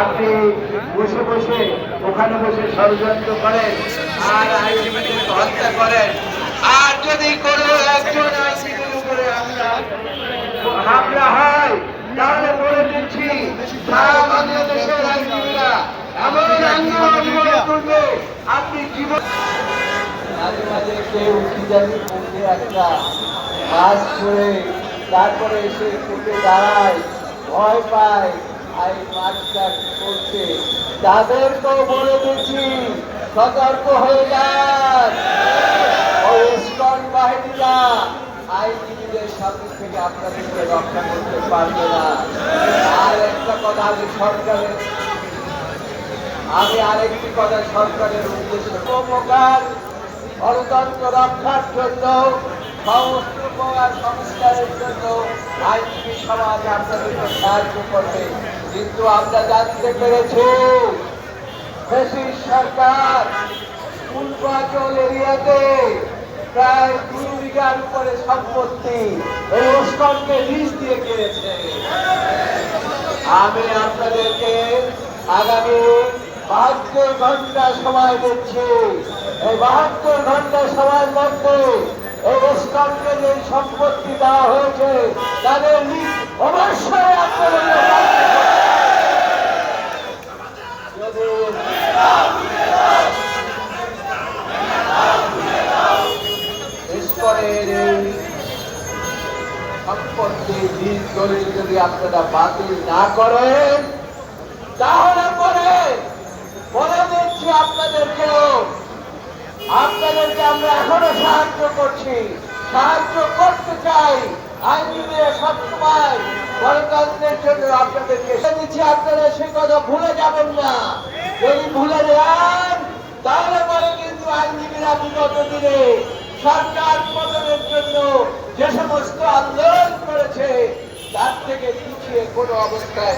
আপনি বসে বসে, ওখানে বসে ষড়যন্ত্র করেন, আর হত্যা করেন। আর যদি কোনো একজন হামলা হয়, তাহলে বলে দিচ্ছি আপনি তারপরে এসে কোর্টে দাঁড়ায়, ভয় পায়। করছে। তাদেরকেও বলে দিচ্ছি, সতর্ক হয়ে যান। বাহিনীরা আইনজীবীদের সামনে থেকে আপনাদেরকে রক্ষা করতে পারবে না। আর একটা কথা আমি সরকারের আমি আরেকটি কথা সরকারের উদ্দেশ্যে উপকার গণতন্ত্র রক্ষার জন্য, সমস্ত প্রকার সংস্কারের জন্য আইনজীবী সমাজ আপনাদেরকে সাহায্য করবে। কিন্তু আমরা জানতে পেরেছি সরকার পূর্বাচল এরিয়াতে প্রায় দুই বিঘার উপরে সম্পত্তি ওস্কনকে লিজ দিয়ে কিনেছে আমি আপনাদেরকে আগামী বাহাত্তর ঘণ্টা সময় দিচ্ছি। এই বাহাত্তর ঘণ্টা সময়ের মধ্যে এই ওস্কনকে যে সম্পত্তি দেওয়া হয়েছে, তাদের লিজ অবশ্যই আপনাদেরকে বাতিল করতে হবে। যদি ঈশ্বরের এই সম্পত্তি দলিল যদি আপনারা বাতিল ভুলে যাবেন না। যদি ভুলে যান, তাহলে পরে কিন্তু আইনজীবীরা বিগত দিনে সরকার পতনের জন্য যে সমস্ত আন্দোলন করেছে তার থেকে পিছিয়ে কোনো অবস্থায়